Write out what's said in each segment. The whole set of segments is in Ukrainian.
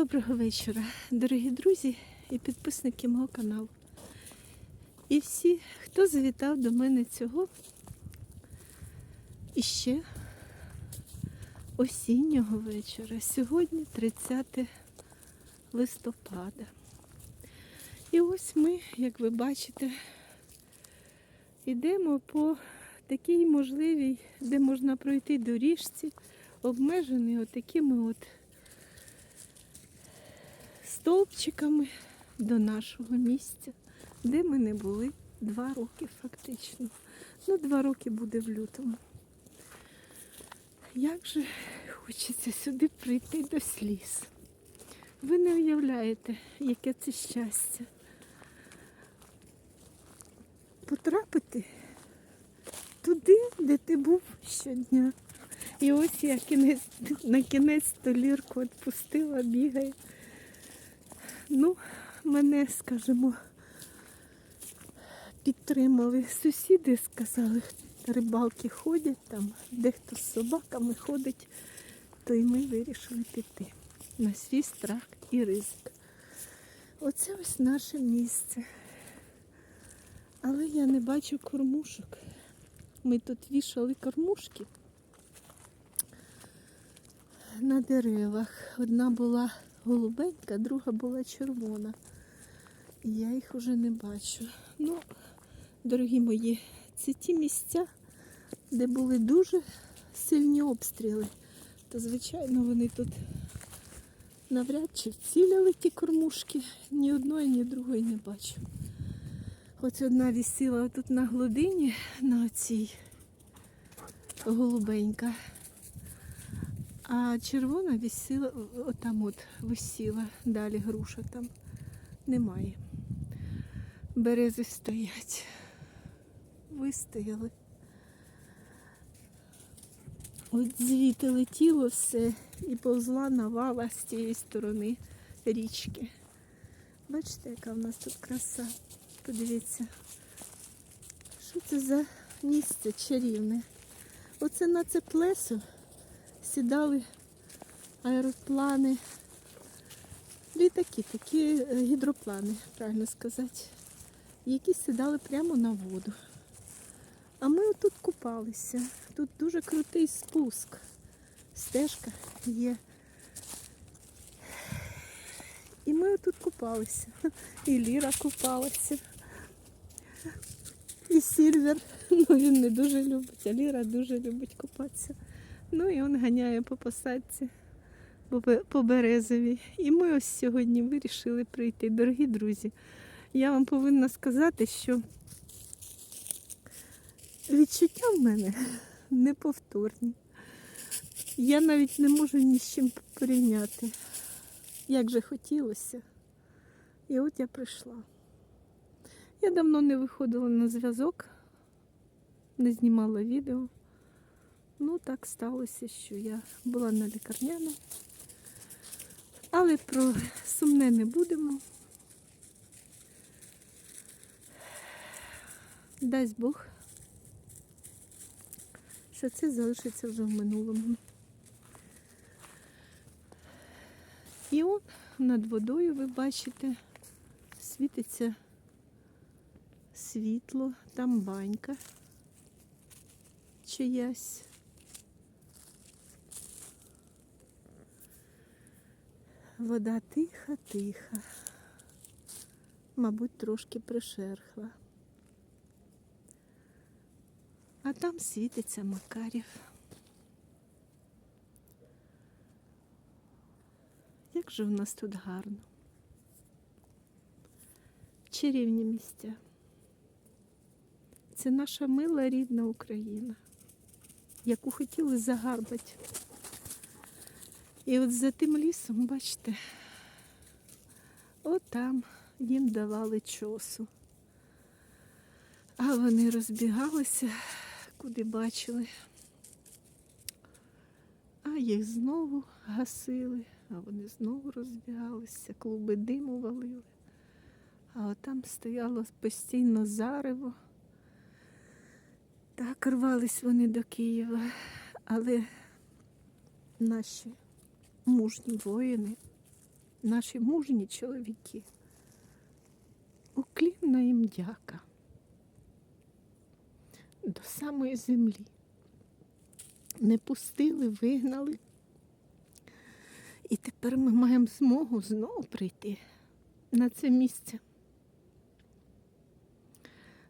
Доброго вечора, дорогі друзі і підписники мого каналу. І всі, хто завітав до мене цього іще осіннього вечора. Сьогодні 30 листопада. І ось ми, як ви бачите, йдемо по такій можливій, де можна пройти доріжці, обмежений отакими от стовпчиками до нашого місця, де ми не були два роки фактично. Ну, два роки буде в лютому. Як же хочеться сюди прийти до сліз. Ви не уявляєте, яке це щастя. Потрапити туди, де ти був щодня. І ось я кінець, на кінець то лірку відпустила, бігає. Ну, мене, скажімо, підтримали сусіди, сказали, рибалки ходять там, дехто з собаками ходить, то і ми вирішили піти на свій страх і ризик. Оце ось наше місце. Але я не бачу кормушок. Ми тут вішали кормушки на деревах. Одна була голубенька, друга була червона. Я їх уже не бачу. Ну, дорогі мої, це ті місця, де були дуже сильні обстріли. То, звичайно, вони тут навряд чи вцілили ті кормушки. Ні одної, ні другої не бачу. Ось одна висіла тут на глибині, на оцій голубенька. А червона висіла, отам от висіла, далі груша там немає. Берези стоять. Вистояли. От звідти летіло все і повзла навала з тієї сторони річки. Бачите, яка в нас тут краса. Подивіться, що це за місце чарівне. Оце на це плесо сідали аероплани, літаки, такі е, гідроплани, правильно сказати, які сідали прямо на воду. А ми отут купалися. Тут дуже крутий спуск. Стежка є. І ми отут купалися. І Ліра купалася. І Сільвер, ну він не дуже любить, а Ліра дуже любить купатися. Ну і він ганяє по посадці по по березовій. І ми ось сьогодні вирішили прийти. Дорогі друзі, я вам повинна сказати, що відчуття в мене неповторні. Я навіть не можу ні з чим порівняти. Як же хотілося. І от я прийшла. Я давно не виходила на зв'язок, не знімала відео. Ну, так сталося, що я була на лікарняному. Але про сумне не будемо. Дасть Бог, що це залишиться вже в минулому. І он над водою, ви бачите, світиться світло, там банька чиясь. Вода тиха, тиха. Мабуть, трошки пришерхла. А там світиться Макарів. Як же в нас тут гарно. Чарівні місця. Це наша мила рідна Україна, яку хотіли загарбати. І от за тим лісом, бачите, от там їм давали чосу. А вони розбігалися, куди бачили. А їх знову гасили, а вони знову розбігалися, клуби диму валили. А от там стояло постійно зарево. Так рвались вони до Києва, але наші мужні воїни наші мужні чоловіки. Уклінна їм дяка до самої землі. Не пустили, вигнали. І тепер ми маємо змогу знову прийти на це місце,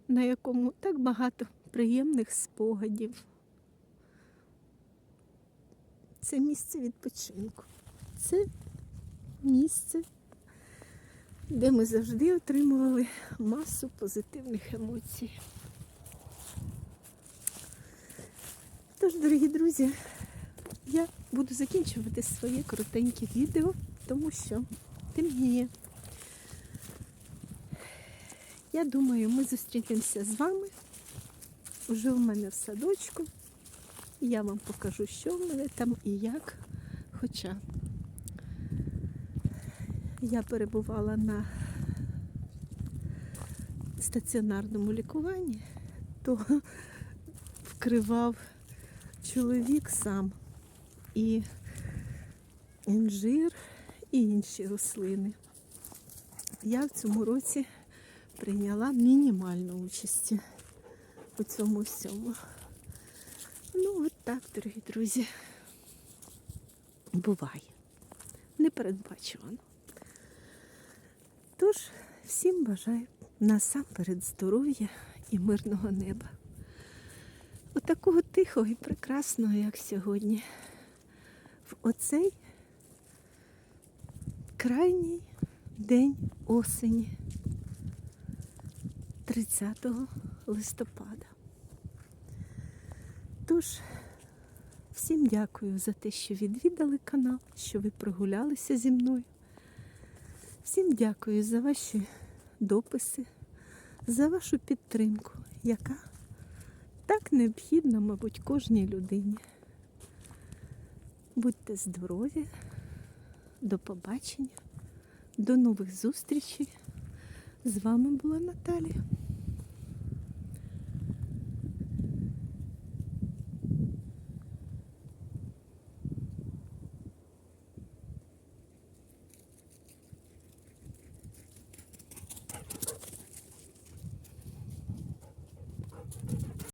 на якому так багато приємних спогадів. Це місце відпочинку. Це місце, де ми завжди отримували масу позитивних емоцій. Тож, дорогі друзі, я буду закінчувати своє коротеньке відео, тому що темніє. Я думаю, ми зустрінемося з вами вже в мене в садочку. Я вам покажу, що в мене там і як. Хоча я перебувала на стаціонарному лікуванні, то вкривав чоловік сам і інжир, і інші рослини. Я в цьому році прийняла мінімальну участь у цьому всьому. Ну, от так, дорогі друзі, буває. Непередбачувано. Тож, всім бажаю насамперед здоров'я і мирного неба. Отакого тихого і прекрасного, як сьогодні, в оцей крайній день осені 30 листопада. Тож, всім дякую за те, що відвідали канал, що ви прогулялися зі мною. Всім дякую за ваші дописи, за вашу підтримку, яка так необхідна, мабуть, кожній людині. Будьте здорові, до побачення, до нових зустрічей. З вами була Наталія.